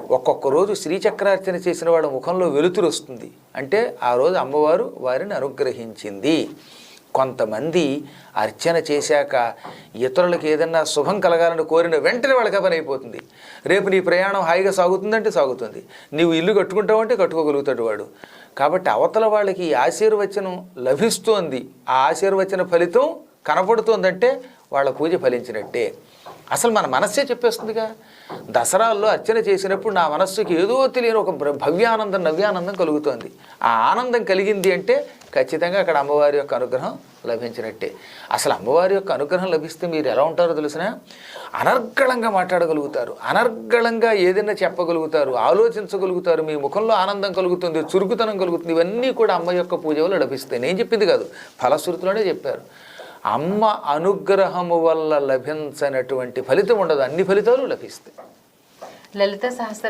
ఒక్కొక్క రోజు శ్రీచక్రార్చన చేసిన వాడి ముఖంలో వెలుతురు వస్తుంది. అంటే ఆ రోజు అమ్మవారు వారిని అనుగ్రహించింది. కొంతమంది అర్చన చేశాక ఇతరులకు ఏదన్నా శుభం కలగాలని కోరిన వెంటనే వాళ్ళకి ఆ పని అయిపోతుంది. రేపు నీ ప్రయాణం హాయిగా సాగుతుందంటే సాగుతుంది. నీవు ఇల్లు కట్టుకుంటావంటే కట్టుకోగలుగుతాడు వాడు. కాబట్టి అవతల వాళ్ళకి ఆశీర్వచనం లభిస్తోంది. ఆ ఆశీర్వచన ఫలితం కనపడుతోందంటే వాళ్ళ పూజ ఫలించినట్టే. అసలు మన మనస్సే చెప్పేస్తుందిగా. దసరాల్లో అర్చన చేసినప్పుడు నా మనస్సుకి ఏదో తెలియని ఒక భవ్యానందం నవ్యానందం కలుగుతోంది. ఆ ఆనందం కలిగింది అంటే ఖచ్చితంగా అక్కడ అమ్మవారి యొక్క అనుగ్రహం లభించినట్టే. అసలు అమ్మవారి యొక్క అనుగ్రహం లభిస్తే మీరు ఎలా ఉంటారో తెలిసిన? అనర్గళంగా మాట్లాడగలుగుతారు. అనర్గళంగా ఏదైనా చెప్పగలుగుతారు ఆలోచించగలుగుతారు మీ ముఖంలో ఆనందం కలుగుతుంది చురుకుతనం కలుగుతుంది ఇవన్నీ కూడా అమ్మ యొక్క పూజ వల్ల లభిస్తాయి. నేను చెప్పింది కాదు ఫలశ్రుతిలోనే చెప్పారు. అమ్మ అనుగ్రహము వల్ల లభించనటువంటి ఫలితం ఉండదు. అన్ని ఫలితాలు లభిస్తాయి. లలిత సహస్ర